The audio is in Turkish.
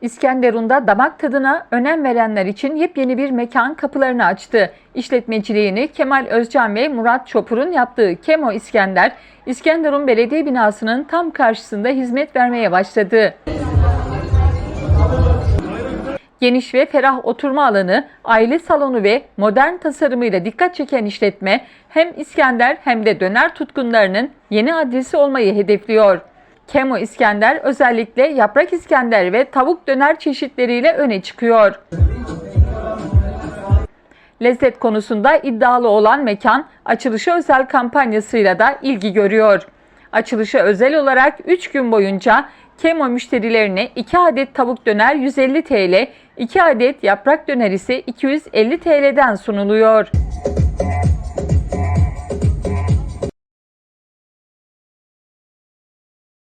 İskenderun'da damak tadına önem verenler için yepyeni bir mekan kapılarını açtı. İşletmeciliğini Kemal Özcan ve Murat Çopur'un yaptığı Kemo İskender, İskenderun Belediye Binası'nın tam karşısında hizmet vermeye başladı. Geniş ve ferah oturma alanı, aile salonu ve modern tasarımıyla dikkat çeken işletme hem İskender hem de döner tutkunlarının yeni adresi olmayı hedefliyor. Kemo İskender özellikle yaprak İskender ve tavuk döner çeşitleriyle öne çıkıyor. Lezzet konusunda iddialı olan mekan açılışı özel kampanyasıyla da ilgi görüyor. Açılışı özel olarak 3 gün boyunca Kemo müşterilerine 2 adet tavuk döner 150 TL, 2 adet yaprak döner ise 250 TL'den sunuluyor.